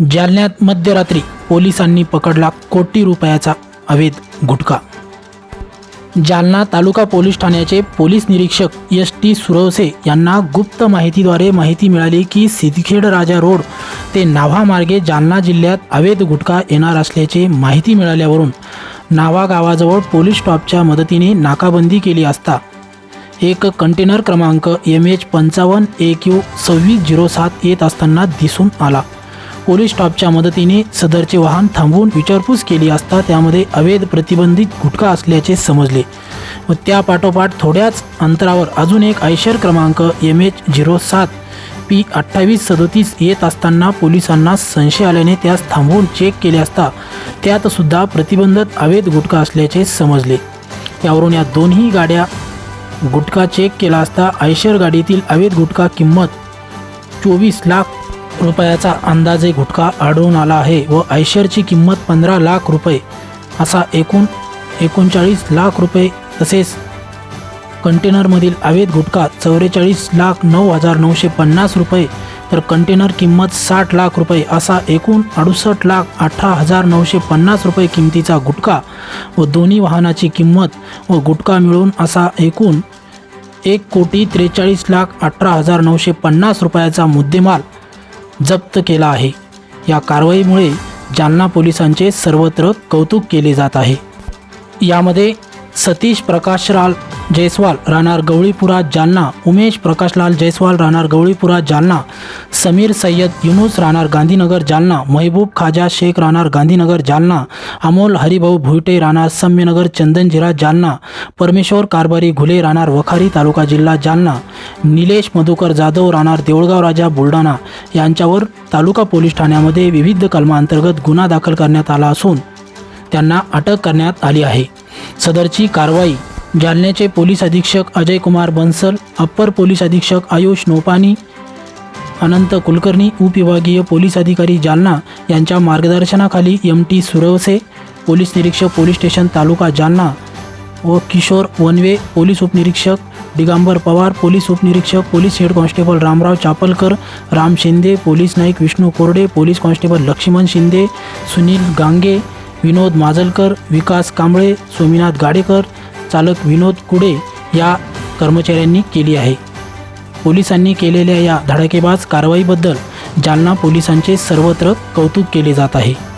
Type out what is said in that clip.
जालन्यात मध्यरात्री पोलिसांनी पकडला कोटी रुपयाचा अवैध गुटखा. जालना तालुका पोलीस ठाण्याचे पोलीस निरीक्षक एस टी सुरवसे यांना गुप्त माहितीद्वारे माहिती मिळाली की सिद्धखेड राजा रोड ते नाव्हा मार्गे जालना जिल्ह्यात अवैध गुटखा येणार असल्याचे माहिती मिळाल्यावरून नावा गावाजवळ पोलीस स्टॉपच्या मदतीने नाकाबंदी केली असता एक कंटेनर क्रमांक एम एच पंचावन्न ए क्यू सव्वीस झिरो सात येत असताना दिसून आला. पोलीस स्टॉपच्या मदतीने सदरचे वाहन थांबवून विचारपूस केली असता त्यामध्ये अवैध प्रतिबंधित गुटखा असल्याचे समजले. व त्यापाठोपाठ थोड्याच अंतरावर अजून एक आयशर क्रमांक एम एच झिरो सात पी अठ्ठावीस सदोतीस येत असताना पोलिसांना संशय आल्याने त्यास थांबवून चेक केले असता त्यात सुद्धा प्रतिबंधित अवैध गुटखा असल्याचे समजले. त्यावरून या दोन्ही गाड्या गुटखा चेक केला असता आयशर गाडीतील अवैध गुटखा किंमत चोवीस लाख रुपयाचा अंदाजे गुटखा आढळून आला आहे व आयशरची किंमत पंधरा लाख रुपये. असा एकूण एकोणचाळीस लाख रुपये तसेच कंटेनरमधील अवैध गुटखा चौवेचाळीस लाख नऊ हजार नऊशे पन्नास रुपये. तर कंटेनर किंमत साठ लाख रुपये असा एकूण अडुसष्ट लाख अठरा हजार नऊशे पन्नास रुपये किमतीचा गुटखा व दोन्ही वाहनाची किंमत व गुटखा मिळून असा एकूण एक कोटी त्रेचाळीस लाख अठरा हजार नऊशे पन्नास रुपयाचा मुद्देमाल जप्त केला आहे. या कारवाईमुळे जालना पोलिसांचे सर्वत्र कौतुक केले जात आहे. यामध्ये सतीश प्रकाशलाल जयस्वाल राहणार गवळीपुरा जालना. उमेश प्रकाशलाल जयस्वाल राहणार गवळीपुरा जालना. समीर सय्यद युनुस राहणार गांधीनगर जालना. महबूब खाजा शेख राहणार गांधीनगर जालना. अमोल हरिभाऊ भुईटे राहणार सम्यनगर चंदनजिरा जालना. परमेश्वर कारभारी घुले राहणार वखारी तालुका जिल्हा जालना. निलेश मधुकर जाधव राहणार देऊळगाव राजा बुलढाणा. यांच्यावर तालुका पोलीस ठाण्यामध्ये विविध कलमांतर्गत गुन्हा दाखल करण्यात आला असून त्यांना अटक करण्यात आली आहे. सदरची कारवाई जालन्याचे पोलीस अधीक्षक अजय कुमार बन्सल अप्पर पोलीस अधीक्षक आयुष नोपानी अनंत कुलकर्णी उपविभागीय पोलीस अधिकारी जालना यांच्या मार्गदर्शनाखाली एम टी सुरवसे पोलीस निरीक्षक पोलीस स्टेशन तालुका जालना व किशोर वनवे पोलीस उपनिरीक्षक दिगंबर पवार पोलीस उपनिरीक्षक police head constable Ramrao Chapalkar Ram Shinde police Naik Vishnu Korde police constable Laxman Shinde Sunil Gange Vinod Majalkar Vikas Kamble Sominath Gadekar चालक विनोद कुडे या कर्मचाऱ्यांनी केली आहे. पोलिसांनी केलेल्या या धडाकेबाज कारवाईबद्दल जालना पोलिसांचे सर्वत्र कौतुक केले जात आहे.